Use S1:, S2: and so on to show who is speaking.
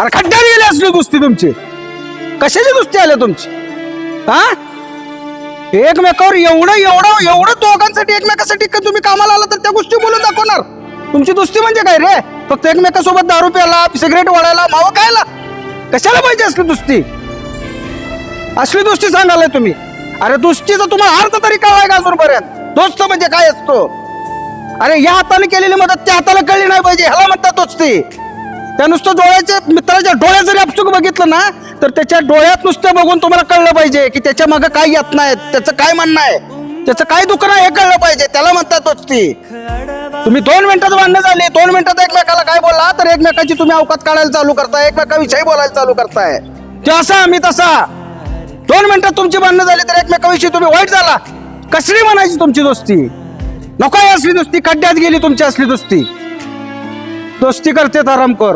S1: अरे खड्ड्यात गेली असली दुसती तुमची. कशाची दुसती आली तुमची? हा? एकमेकावर एवढं एवढं एवढं दोघांसाठी एकमेकासाठी का तुम्ही कामाला आला तर त्या गोष्टी बोलून दाखवणार? तुमची दुस्ती म्हणजे काय रे? फक्त एकमेकासोबत दारू प्यायला सिगरेट वाढायला मावा खायला? कशाला पाहिजे असली दुस्ती? असली दुस्ती सांगालाय तुम्ही. अरे दुस्तीचा तुम्हाला अर्थ तरी कळलाय का अजूनपर्यंत? दोस्त म्हणजे काय असतो? अरे या हाताने केलेली मदत त्या हाताला कळली नाही पाहिजे ह्याला म्हणतात दोस्ती. त्या नुसतं डोळ्याच्या मित्राच्या डोळ्यात जरी अपचूक बघितलं ना तर त्याच्या डोळ्यात नुसतं बघून तुम्हाला कळलं पाहिजे की त्याच्या मागं काय येत नाही त्याचं काय म्हणणं आहे त्याचं काय दुखणं नाही हे कळलं पाहिजे त्याला म्हणतात ती तुम्ही दोन मिनिटात भांडणं झाली दोन मिनिटात एकमेकाला काय बोलला तर एकमेकाची तुम्ही अवकात काढायला चालू करताय एकमेकाविषयी बोलायला चालू करताय. ते असा मी तसा. दोन मिनिटात तुमची भांडणं झाली तर एकमेकाविषयी तुम्ही वाईट झाला. कसली म्हणायची तुमची दोस्ती? नको असली दोस्ती खड्ड्यात गेली तुमची असली दोस्ती. दोस्ती करते आरामखोर